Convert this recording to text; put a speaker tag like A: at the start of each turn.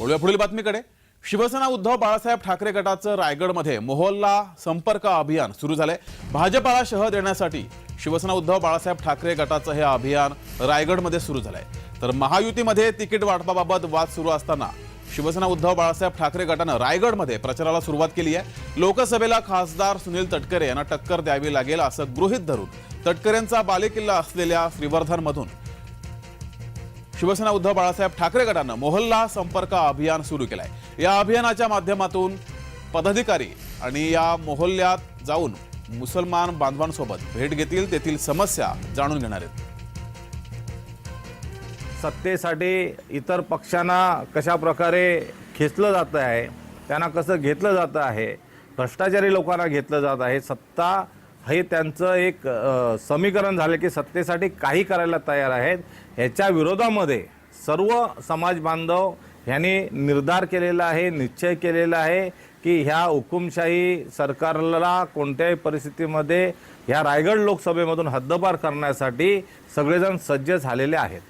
A: वळूया पुढील बातमीकडे. शिवसेना उद्धव बाळासाहेब ठाकरे गटाचं रायगडमध्ये मोहल्ला संपर्क अभियान सुरू झालंय. भाजपाला शह देण्यासाठी शिवसेना उद्धव बाळासाहेब ठाकरे गटाचं हे अभियान रायगडमध्ये सुरू झालंय. तर महायुतीमध्ये तिकीट वाटपाबाबत वाद सुरू असताना शिवसेना उद्धव बाळासाहेब ठाकरे गटानं रायगडमध्ये प्रचाराला सुरुवात केली आहे. लोकसभेला खासदार सुनील तटकरे यांना टक्कर द्यावी लागेल असं गृहित धरून तटकरेंचा बालेकिल्ला असलेल्या श्रीवर्धनमधून शिवसेना उद्धव बाळासाहेब ठाकरे गटानं मोहल्ला संपर्क अभियान सुरू केलंय. या अभियानाच्या माध्यमातून पदाधिकारी आणि या मोहल्ल्यात जाऊन मुसलमान बांधवांसोबत भेट घेतील तेथील समस्या जाणून घेणार आहेत.
B: सत्तेसाठी इतर पक्षांना कशा प्रकारे खेचलं जातं आहे त्यांना कसं घेतलं जातं आहे भ्रष्टाचारी लोकांना घेतलं जात आहे सत्ता हे त्यांचं एक समीकरण झालं की सत्तेसाठी काही करायला तयार आहेत. ह्याच्या विरोधामध्ये सर्व समाज बांधव ह्यांनी निर्धार केलेला आहे निश्चय केलेला आहे की ह्या हुकुमशाही सरकारला कोणत्याही परिस्थितीमध्ये ह्या रायगड लोकसभेमधून हद्दपार करण्यासाठी सगळेजण सज्ज झालेले आहेत.